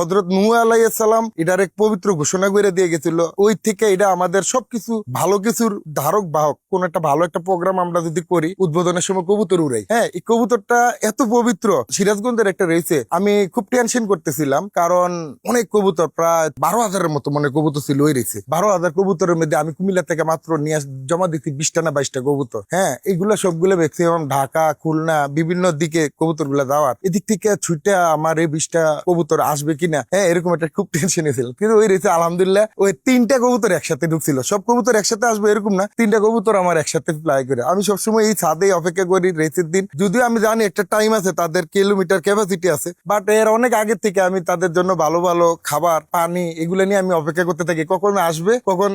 হজরত নূহ আলাইসালাম এটার এক পবিত্র ঘোষণা করে দিয়ে গেছিল। ওই থেকে এটা আমাদের সবকিছু ভালো কিছুর ধারক বাহক। কোন একটা ভালো একটা প্রোগ্রাম আমরা যদি করি, উদ্বোধনের সময় কবুতর উড়াই। হ্যাঁ এই কবুতরটা এত পবিত্র, সিরাজগঞ্জের একটা রয়েছে। আমি খুব টেনশন করতেছিলাম, কারণ অনেক কবুতর, প্রায় বারো হাজারের মতো মনে কবুতর ছিল ওই রয়েছে বারো হাজার কবুতরের মধ্যে আমি কুমিল্লা থেকে মাত্র নিয়ে জমা দিচ্ছি বিশটা না বাইশটা কবুতর। হ্যাঁ এগুলা সবগুলো ম্যাক্সিমাম ঢাকা, খুলনা, বিভিন্ন দিকে কবুতরগুলা যাওয়ার। এদিক থেকে ছুটে আমার এই বিশটা কবুতর আসবে কিনা হ্যাঁ এরকম একটা খুব টেনশন ছিল কিন্তু ওই রয়েছে, আলহামদুলিল্লাহ, ওই তিনটা কবুতর একসাথে ঢুকছিল। সব কবুতর একসাথে আসবে এরকম না, তিনটা কবুতর আমার একসাথে ফ্লাই করে। আমি সবসময় এই ছাদে অপেক্ষা করি রেসের দিন। যদিও আমি জানি একটা টাইম আছে, তাদের কিলোমিটার ক্যাপাসিটি আছে বাট এর অনেক আগে থেকে আমি তাদের জন্য ভালো ভালো খাবার, পানি এগুলো নিয়ে আমি অপেক্ষা করতে থাকি। কখন আসবে, কখন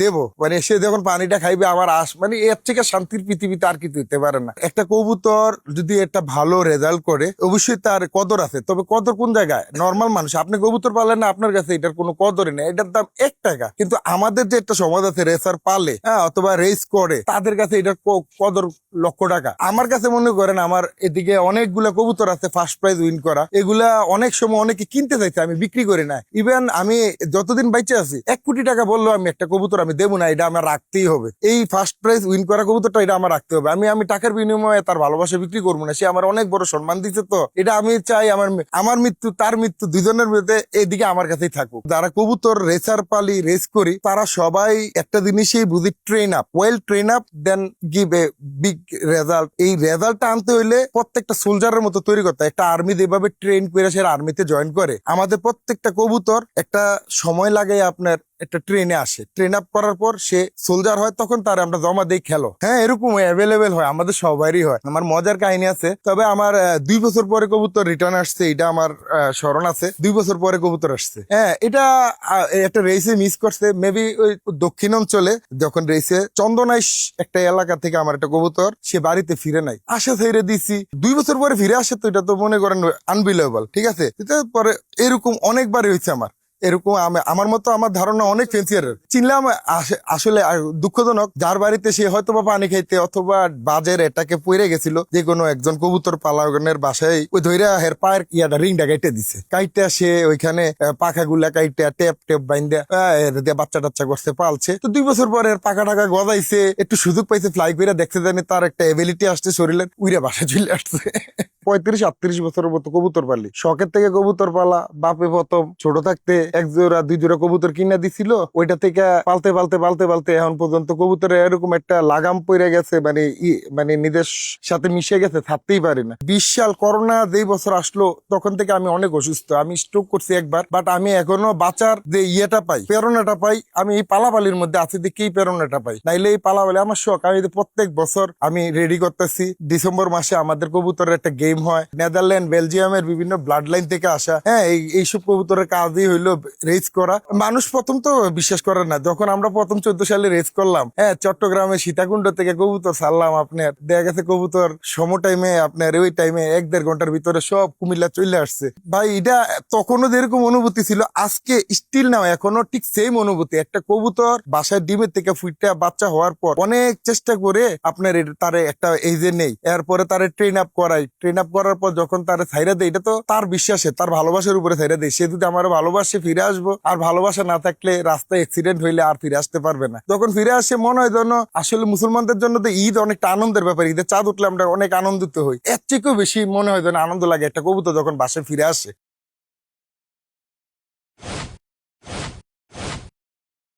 দেব? মানে সে যখন পানিটা খাইবে আমার আস মানে এর থেকে শান্তির পৃথিবীতে আর কিছু হতে পারে না। একটা কবুতর যদি একটা ভালো রেজাল্ট করে, অবশ্যই তার কদর আছে। তবে কদর কোন জায়গায়? নর্মাল মানুষ, আপনি কবুতর পালেন না, আপনার কাছে এটার কোনো কদরই নেই। এটার দাম এক টাকা। কিন্তু আমাদের যে একটা সমাজ আছে রেসার পালে হ্যাঁ অথবা রেস করে, তাদের কাছে এটার ক- কদর লক্ষ টাকা। আমার কাছে মনে করেন, আমার এদিকে অনেকগুলা কবুতর আছে ফার্স্ট প্রাইজ উইন করা। এগুলা অনেক সময় অনেকে কিনতে চাইছে, আমি বিক্রি করি না। ইভেন আমি যতদিন বাইচে আছি, এক কোটি টাকা বলল আমি একটা কবুতর আমি দেবো না, এটা আমার রাখতেই হবে। এই ফার্স্ট প্রাইজ উইন করা কবুতরটা এটা আমার রাখতে হবে। আমি আমি টাকার বিনিময়ে তার ভালোবাসা বিক্রি করব না, সে আমার অনেক বড় সম্মান দিচ্ছে তো। এটা আমি চাই, আমার আমার মৃত্যু, তার মৃত্যু দুজনের মধ্যে এইদিকে আমার কাছেই থাকুক। যারা কবুতর রেসার পালি, রেস করি, তারা সবাই একটা জিনিসই বুঝি train up well train up then give a big result এই রেজাল্টটা আনতে হইলে প্রত্যেকটা সোলজারের মতো তৈরি করতে। একটা আর্মি যেভাবে ট্রেন করে সে আর্মিতে জয়েন করে। আমাদের প্রত্যেকটা কবুতর একটা সময় লাগে আপনার একটা ট্রেনে আসে। ট্রেন আপ করার পর সে সোলজার হয়, তখন তার আমরা জমা দেই খেলো। হ্যাঁ এরকম অ্যাভেলেবেল হয়, আমাদের সবারই হয়। আমার মজার কাহিনী আছে, তবে আমার দুই বছর পরে কবুতর রিটার্ন আসছে, এটা আমার স্মরণ আছে। দুই বছর পরে কবুতর আসছে। হ্যাঁ এটা একটা রেসে মিস করছে। মেবি ওই দক্ষিণ অঞ্চলে, যখন রেসে চন্দনাইশ একটা এলাকা থেকে আমার একটা কবুতর, সে বাড়িতে ফিরে নাই। আশা ছেড়ে দিছি। দুই বছর পরে ফিরে আসে তো এটা তো মনে করেন আনবিলেবল ঠিক আছে? পরে এরকম অনেকবারই হয়েছে আমার। এরকম আমার মতো আমার ধারণা অনেক ফেন্সিয়ারের চিনলাম আসলে দুঃখজনক, যার বাড়িতে সে হয়তো বা পানি খাইতে অথবা বাজের এটাকে পড়ে গেছিল, যে কোনো একজন কবুতর পালাগনের বাসায় ওই ধৈরা হের পায়ের ইয়াটা রিংটা কাইটে দিছে। কাইটা সে ওইখানে পাখা গুলা কাইটা টেপ টেপ বাইন্দা বাচ্চা টাচ্চা করছে, পালছে। তো দুই বছর পরে পাকা টাকা গজাইছে, একটু সুযোগ পাইছে ফ্লাই করে দেখতে জানি তার একটা এবিলিটি আসছে শরীরের, উইরা বাসা চলে আসছে। পঁয়ত্রিশ, আটত্রিশ বছরের মতো কবুতর পালি শখের থেকে কবুতর পালা, বাপে প্রথম, ছোট থাকতে এক জোড়া, দুই জোড়া কবুতর কিনা দিছিল, ওইটা থেকে পালতে পালতে পালতে পালতে এখন পর্যন্ত কবুতরে এরকম একটা লাগাম পড়ে গেছে মানে মানে নিজের সাথে মিশে গেছে, থাকতেই পারি না। বিশ সাল করোনা যেই বছর আসলো, তখন থেকে আমি অনেক অসুস্থ, আমি স্ট্রোক করছি একবার বাট আমি এখনও বাঁচার যে ইয়েটা পাই, প্রেরণাটা পাই, আমি এই পালাপালির মধ্যে আছি দেখি এই প্রেরণাটা পাই। নাইলে এই পালাপালি আমার শখ, আমি প্রত্যেক বছর আমি রেডি করতেছি, ডিসেম্বর মাসে আমাদের কবুতরের একটা গেম হয়। নেদারল্যান্ড, বেলজিয়ামের বিভিন্ন ব্লাড লাইন থেকে আসা। হ্যাঁ এই এইসব কবুতরের কাজই হইল রেস করা। মানুষ প্রথম তো বিশ্বাস করে না। যখন আমরা প্রথম চোদ্দ সালে রেস করলাম হ্যাঁ চট্টগ্রামে সীতাকুণ্ড থেকে কবুতর ছাড়লাম আপনার। দেখা গেছে কবুতর সম টাইমে আপনার ওই টাইমে এক দেড় ঘণ্টার ভিতরে সব কুমিল্লা চলে আসছে। ভাই, এটা তখনও যেরকম অনুভূতি ছিল, আজকে স্টিল নাও এখনও ঠিক সেম অনুভূতি। একটা কবুতর বাসায় ডিমের থেকে ফুইটা বাচ্চা হওয়ার পর অনেক চেষ্টা করে আপনার তার একটা এই যে নেই। এরপরে তারে ট্রেন আপ করাই। ট্রেন আপ করার পর যখন তার ছাইরা দেয়, এটা তো তার বিশ্বাসে, তার ভালোবাসার উপরে ছাইরা দেয়। সে যদি আমার ভালোবাসে, ফিরে আসব। আর ভালোবাসা না থাকলে রাস্তায় এক্সিডেন্ট হইলে আর ফিরে আসতে পারবে না। যখন ফিরে আসে, মনে হয় যেন আসলে মুসলমানদের জন্য তো ঈদ অনেকটা আনন্দের ব্যাপার। ঈদের চাঁদ উঠলে আমরা অনেক আনন্দিত হই। এর থেকেও বেশি মনে হয় যেন আনন্দ লাগে একটা কবুতর যখন বাসে ফিরে আসে।